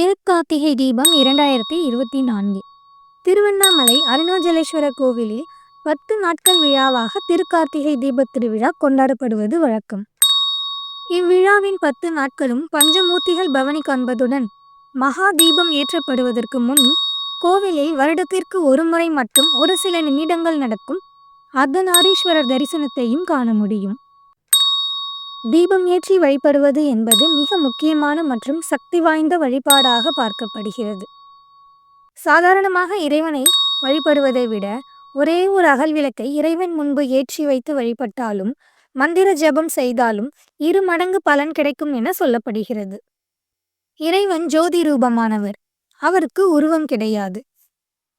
திருக்கார்த்திகை தீபம் இரண்டாயிரத்தி இருபத்தி நான்கு. திருவண்ணாமலை அருணாச்சலேஸ்வரர் கோவிலில் பத்து நாட்கள் விழாவாக திருக்கார்த்திகை தீபத் திருவிழா கொண்டாடப்படுவது வழக்கம். இவ்விழாவின் பத்து நாட்களும் பஞ்சமூர்த்திகள் பவனி காண்பதுடன் மகா தீபம் ஏற்றப்படுவதற்கு முன் கோவிலில் வருடத்திற்கு ஒரு முறை மட்டும் ஒரு சில நிமிடங்கள் நடக்கும் அர்த்தநாரீஸ்வரர் தரிசனத்தையும் காண முடியும். தீபம் ஏற்றி வழிபடுவது என்பது மிக முக்கியமான மற்றும் சக்தி வாய்ந்த வழிபாடாக பார்க்கப்படுகிறது. சாதாரணமாக இறைவனை வழிபடுவதை விட ஒரே ஒரு அகல் விளக்கை இறைவன் முன்பு ஏற்றி வைத்து வழிபட்டாலும் மந்திர ஜெபம் செய்தாலும் இரு மடங்கு பலன் கிடைக்கும் என சொல்லப்படுகிறது. இறைவன் ஜோதி ரூபமானவர் அவருக்கு உருவம் கிடையாது.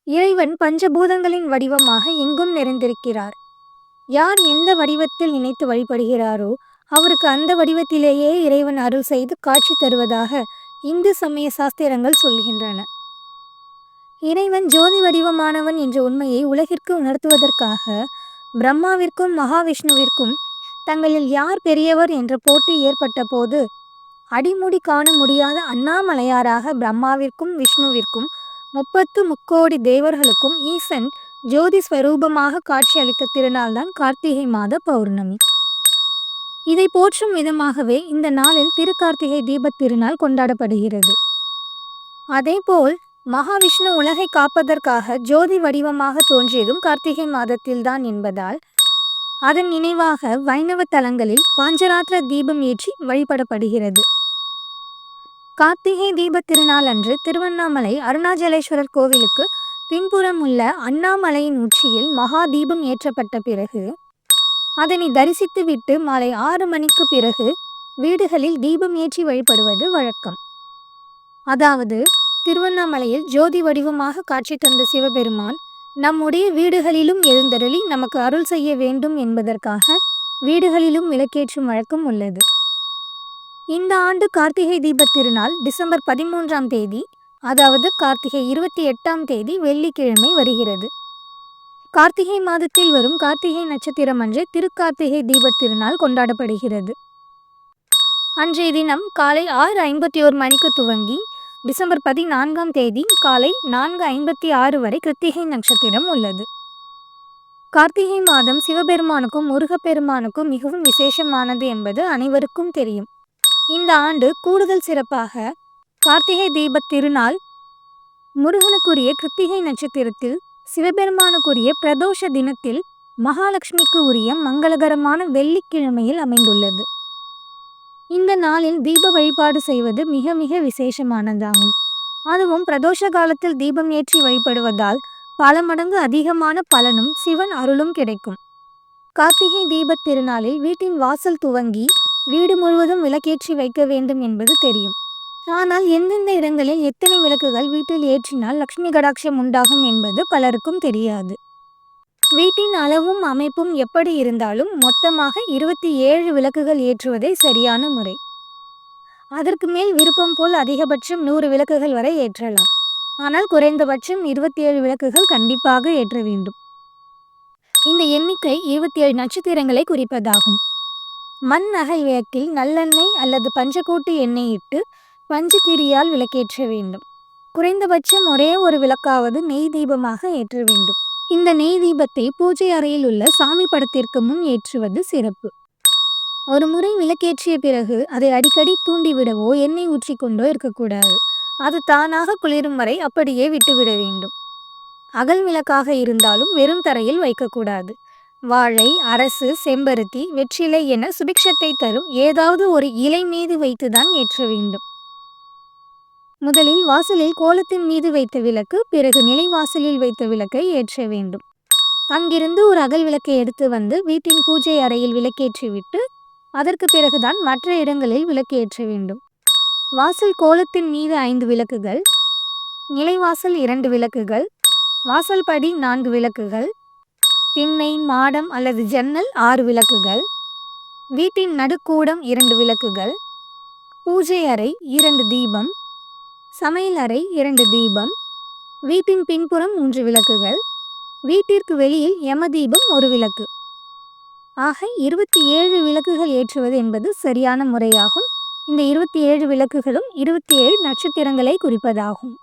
இறைவன் பஞ்சபூதங்களின் வடிவமாக எங்கும் நிறைந்திருக்கிறார். யார் எந்த வடிவத்தில் நினைத்து வழிபடுகிறாரோ அவருக்கு அந்த வடிவத்திலேயே இறைவன் அருள் செய்து காட்சி தருவதாக இந்து சமய சாஸ்திரங்கள் சொல்கின்றன. இறைவன் ஜோதி வடிவமானவன் என்ற உண்மையை உலகிற்கு உணர்த்துவதற்காக பிரம்மாவிற்கும் மகாவிஷ்ணுவிற்கும் தங்களில் யார் பெரியவர் என்ற போட்டி ஏற்பட்ட போது அடிமுடி காண முடியாத அண்ணாமலையாராக பிரம்மாவிற்கும் விஷ்ணுவிற்கும் முப்பத்து முக்கோடி தேவர்களுக்கும் ஈசன் ஜோதி ஸ்வரூபமாக காட்சியளித்த திருநாள்தான் கார்த்திகை மாத பௌர்ணமி. இதை போற்றும் விதமாகவே இந்த நாளில் திருக்கார்த்திகை தீபத் திருநாள் கொண்டாடப்படுகிறது. அதேபோல் மகாவிஷ்ணு உலகை காப்பதற்காக ஜோதி வடிவமாக தோன்றியதும் கார்த்திகை மாதத்தில்தான் என்பதால் அதன் நினைவாக வைணவ தலங்களில் பாஞ்சராத்திர தீபம் ஏற்றி வழிபடப்படுகிறது. கார்த்திகை தீபத் திருநாள் அன்று திருவண்ணாமலை அருணாச்சலேஸ்வரர் கோவிலுக்கு பின்புறம் உள்ள அண்ணாமலையின் உச்சியில் மகா தீபம் ஏற்றப்பட்ட பிறகு அதனை தரிசித்துவிட்டு மாலை ஆறு மணிக்கு பிறகு வீடுகளில் தீபம் ஏற்றி வழிபடுவது வழக்கம். அதாவது திருவண்ணாமலையில் ஜோதி வடிவமாக காட்சி தந்த சிவபெருமான் நம்முடைய வீடுகளிலும் எழுந்தருளி நமக்கு அருள் செய்ய வேண்டும் என்பதற்காக வீடுகளிலும் விளக்கேற்றும் வழக்கம் உள்ளது. இந்த ஆண்டு கார்த்திகை தீபத் திருநாள் டிசம்பர் பதிமூன்றாம் தேதி அதாவது கார்த்திகை இருபத்தி எட்டாம் தேதி வெள்ளிக்கிழமை வருகிறது. கார்த்திகை மாதத்தில் வரும் கார்த்திகை நட்சத்திரம் அன்று திருக்கார்த்திகை தீபத் திருநாள் கொண்டாடப்படுகிறது. அன்றைய தினம் காலை ஆறு ஐம்பத்தி ஓரு மணிக்கு துவங்கி டிசம்பர் பதினான்காம் தேதி காலை நான்கு ஐம்பத்தி ஆறு வரை கிருத்திகை நட்சத்திரம் உள்ளது. கார்த்திகை மாதம் சிவபெருமானுக்கும் முருகப்பெருமானுக்கும் மிகவும் விசேஷமானது என்பது அனைவருக்கும் தெரியும். இந்த ஆண்டு கூடுதல் சிறப்பாக கார்த்திகை தீபத் திருநாள் முருகனுக்குரிய கிருத்திகை நட்சத்திரத்தில் சிவபெருமானுக்குரிய பிரதோஷ தினத்தில் மகாலட்சுமிக்கு உரிய மங்களகரமான வெள்ளிக்கிழமையில் அமைந்துள்ளது. இந்த நாளில் தீப வழிபாடு செய்வது மிக மிக விசேஷமானதாகும். அதுவும் பிரதோஷ காலத்தில் தீபம் ஏற்றி வழிபடுவதால் பல மடங்கு அதிகமான பலனும் சிவன் அருளும் கிடைக்கும். கார்த்திகை தீபத் திருநாளில் வீட்டின் வாசல் துவங்கி வீடு முழுவதும் விளக்கேற்றி வைக்க வேண்டும் என்பது தெரியும். ஆனால் எந்தெந்த இடங்களில் எத்தனை விளக்குகள் வீட்டில் ஏற்றினால் லக்ஷ்மி கடாட்சம் உண்டாகும் என்பது பலருக்கும் தெரியாது. வீட்டின் அளவும் அமைப்பும் எப்படி இருந்தாலும் மொத்தமாக இருபத்தி ஏழு விளக்குகள் ஏற்றுவதே சரியான முறை. அதற்கு மேல் விருப்பம் போல் அதிகபட்சம் நூறு விளக்குகள் வரை ஏற்றலாம். ஆனால் குறைந்தபட்சம் இருபத்தி ஏழு விளக்குகள் கண்டிப்பாக ஏற்ற வேண்டும். இந்த எண்ணிக்கை இருபத்தி ஏழு நட்சத்திரங்களை குறிப்பதாகும். மண் நகை விளக்கில் நல்லெண்ணெய் அல்லது பஞ்சக்கூட்டு எண்ணெய் இட்டு பஞ்சு விளக்கேற்ற வேண்டும். குறைந்தபட்சம் ஒரே ஒரு விளக்காவது நெய் தீபமாக ஏற்ற வேண்டும். இந்த நெய் தீபத்தை பூஜை அறையில் உள்ள சாமி படத்திற்கு முன் ஏற்றுவது சிறப்பு. ஒரு முறை விளக்கேற்றிய பிறகு அதை அடிக்கடி தூண்டிவிடவோ எண்ணெய் ஊற்றி கொண்டோ இருக்கக்கூடாது. அது தானாக குளிரும் வரை அப்படியே விட்டுவிட வேண்டும். அகல் விளக்காக இருந்தாலும் வெறும் தரையில் வைக்கக்கூடாது. வாழை அரசு செம்பருத்தி வெற்றிலை என சுபிக்ஷத்தை தரும் ஏதாவது ஒரு இலை மீது வைத்துதான் ஏற்ற வேண்டும். முதலில் வாசலில் கோலத்தின் மீது வைத்த விளக்கு பிறகு நிலைவாசலில் வைத்த விளக்கை ஏற்ற வேண்டும். அங்கிருந்து ஒரு அகல் விளக்கை எடுத்து வந்து வீட்டின் பூஜை அறையில் விளக்கேற்றிவிட்டு அதற்கு பிறகுதான் மற்ற இடங்களில் விளக்கு ஏற்ற வேண்டும். வாசல் கோலத்தின் மீது ஐந்து விளக்குகள் நிலைவாசல் இரண்டு விளக்குகள் வாசல் படி நான்கு விளக்குகள் திண்ணை மாடம் அல்லது ஜன்னல் ஆறு விளக்குகள் வீட்டின் நடுக்கூடம் இரண்டு விளக்குகள் பூஜை அறை இரண்டு தீபம் சமையல் அறை இரண்டு தீபம். வீட்டின் பின்புறம் மூன்று விளக்குகள். வீட்டிற்கு வெளியில் யம தீபம் ஒரு விளக்கு. ஆக இருபத்தி ஏழு விளக்குகள் ஏற்றுவது என்பது சரியான முறையாகும். இந்த இருபத்தி ஏழு விளக்குகளும் இருபத்தி ஏழு நட்சத்திரங்களை குறிப்பதாகும்.